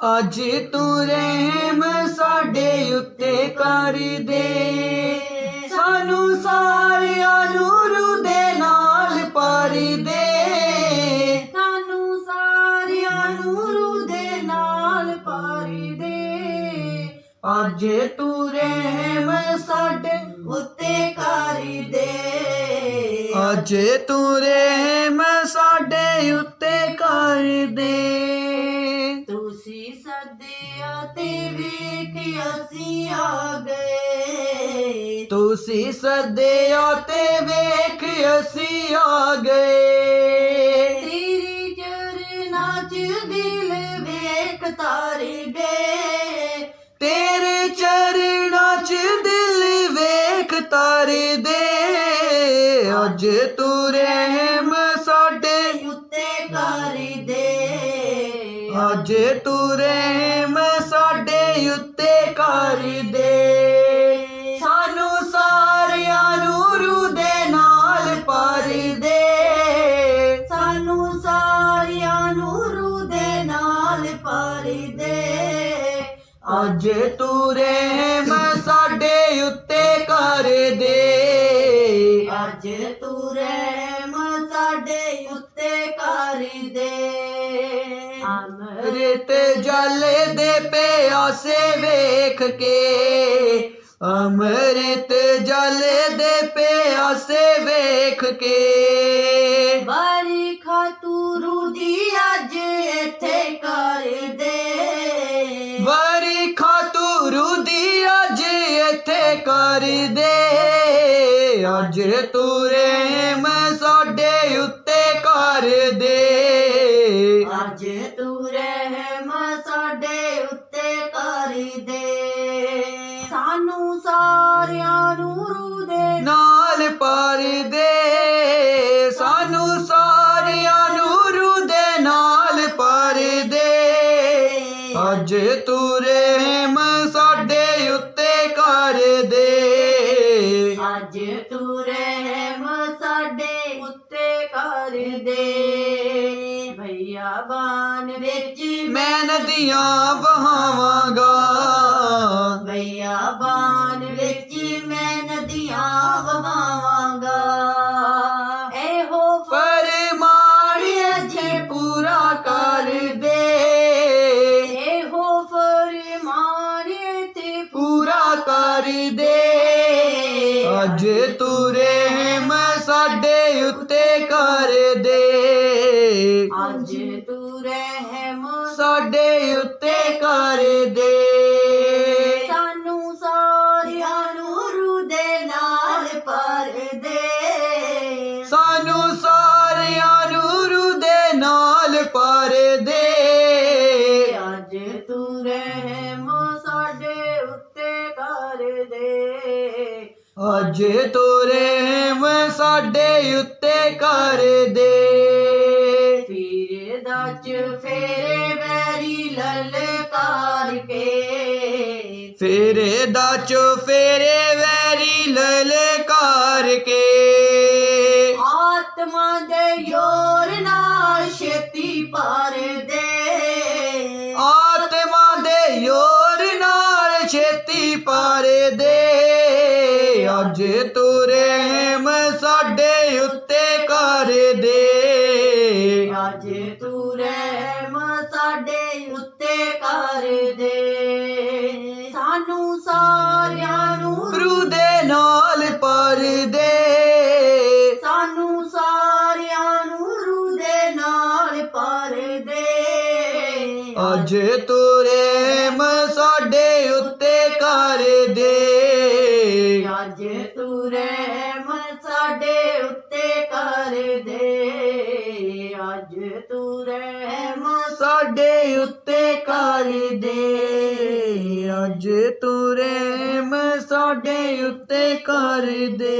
ਅੱਜ ਤੂੰ ਰਹਿਮ ਸਾਡੇ ਉੱਤੇ ਕਰ ਦੇ। ਸਾਨੂੰ ਸਾਰਿਆਂ ਨੂੰ ਰੂ ਦੇ ਨਾਲ ਪਰ ਦੇ। ਸਾਨੂੰ ਸਾਰਿਆਂ ਨੂੰ ਰੂ ਦੇ ਨਾਲ ਪਾਰੀ ਦੇ। ਅੱਜ ਤੂੰ ਰਹਿਮ ਸਾਡੇ ਉੱਤੇ ਕਾਰੀ ਦੇ। ਅੱਜ ਤੂੰ ਰਹਿਮ ਸਾਡੇ ਉੱਤੇ ਕਰ ਦੇ। ਸੱਦਿਆ ਤੇ ਵੇਖ ਅਸੀਂ ਆ ਗਏ। ਤੁਸੀਂ ਸੱਦਿਆ ਤੇ ਵੇਖ ਅਸੀਂ ਆ ਗਏ। ਤੇਰੀ ਚਰਨਾਂ ਚ ਦਿਲ ਵੇਖ ਤਾਰ ਗਏ। ਤੇਰੇ ਚਰਨਾਂ 'ਚ ਦਿਲ ਵੇਖ ਤਰ ਦੇ। ਅੱਜ ਤੂੰ ਰਹਿਮ ਅੱਜ ਤੂੰ ਰਹਿਮ ਸਾਡੇ ਉੱਤੇ ਕਰ ਦੇ। ਸਾਨੂੰ ਸਾਰਿਆਂ ਨੂੰ ਰੂ ਦੇ ਨਾਲ ਪਰ ਦੇ। ਸਾਨੂੰ ਸਾਰਿਆਂ ਨੂੰ ਰੂ ਦੇ ਨਾਲ ਪਾਰੀ ਦੇ। ਅੱਜ ਤੂੰ ਰਹਿਮ ਸਾਡੇ ਉੱਤੇ ਕਰ ਦੇ। ਅੱਜ ਤੂੰ ਰਹਿਮ ਸਾਡੇ ਉੱਤੇ ਕਰੀ ਦੇ। ਅੰਮ੍ਰਿਤ ਜਲ ਦੇ ਪਿਆਸੇ ਵੇਖ ਕੇ ਅੰਮ੍ਰਿਤ ਜਲ ਦੇ ਪਿਆਸੇ ਵੇਖ ਕੇ। ਬਾਰੀ ਖਾਤੂਰੂ ਦੀ ਅੱਜ ਇੱਥੇ ਕਰ ਦੇ। ਵਾਰੀ ਖਾਤੂਰੂ ਦੀ ਅੱਜ ਇੱਥੇ ਕਰ ਦੇ। ਅੱਜ ਤੂੰ ਰਹਿਮ ਰਹਿਮ ਸਾਡੇ ਉੱਤੇ ਕਰੀ ਦੇ ਸਾਨੂੰ ਸਾਰਿਆਂ ਨੂੰ ਰੂ ਦੇ ਨਾਲ ਪਰ ਦੇ ਸਾਨੂੰ ਸਾਰਿਆਂ ਨੂੰ ਰੂ ਦੇ ਨਾਲ ਪਰ ਦੇ ਅੱਜ ਤੂੰ ਰਹਿਮ ਸਾਡੇ ਉੱਤੇ ਕਰ ਦੇ ਅੱਜ ਤੂੰ ਰਹਿਮ ਸਾਡੇ ਉੱਤੇ ਕਰ ਦੇ ਬਾਨ ਵਿੱਚ ਮੈਂ ਨਦੀਆਂ ਵਹਾਵਾਂਗਾ। ਭਈਆ ਬਾਨ ਵਿੱਚ ਮੈਂ ਨਦੀਆਂ ਵਹਾਵਾਂਗਾ। ਇਹੋ ਫਰਮਾਨ ਅਜੇ ਪੂਰਾ ਕਰ ਦੇ। ਇਹੋ ਫਰਮਾਨ ਤੇ ਪੂਰਾ ਕਰ ਦੇ। ਅੱਜ ਤੂੰ ਰਹਿਮ ਸਾਡੇ ਉੱਤੇ ਕਰ ਦੇ। ਅੱਜ ਅੱਜ ਤੂੰ ਰਹਿਮ ਸਾਡੇ ਉੱਤੇ ਕਰ ਦੇ। ਫਿਰ ਦਚ ਫੇਰੇ ਵੈਰੀ ਲਲਕਾਰ ਕੇ। ਫੇਰੇ ਦਾ ਚੋ ਫੇਰੇ ਵੈਰੀ ਲਲਕਾਰ ਕੇ। ਆਤਮਾ ਦੇ ਯੋਰ ਨਾਲ ਛੇਤੀ ਪਾਰ ਦੇ। ਆਤਮਾ ਦੇ ਯੋਰ ਨਾਲ ਛੇਤੀ ਪਰ ਦੇ। ਅੱਜ ਤੂੰ ਰਹਿਮ ਸਾਡੇ ਉੱਤੇ ਕਰ ਦੇ। ਅੱਜ ਤੂੰ ਰਹਿਮ ਸਾਡੇ ਉੱਤੇ ਕਰ ਦੇ। ਸਾਨੂੰ ਸਾਰਿਆਂ ਨੂੰ ਰੂ ਦੇ ਨਾਲ ਪਰ ਦੇ ਸਾਨੂੰ ਸਾਰਿਆਂ ਨੂੰ ਰੂ ਦੇ ਨਾਲ ਪਰ ਦੇ ਅੱਜ ਤੂੰ ਤੂੰ ਰਹਿਮ ਸਾਡੇ ਉੱਤੇ ਕਰ ਦੇ। ਅੱਜ ਤੂੰ ਰਹਿਮ ਸਾਡੇ ਉੱਤੇ ਕਰ ਦੇ। ਅੱਜ ਤੂੰ ਰਹਿਮ ਸਾਡੇ ਉੱਤੇ ਕਰ ਦੇ।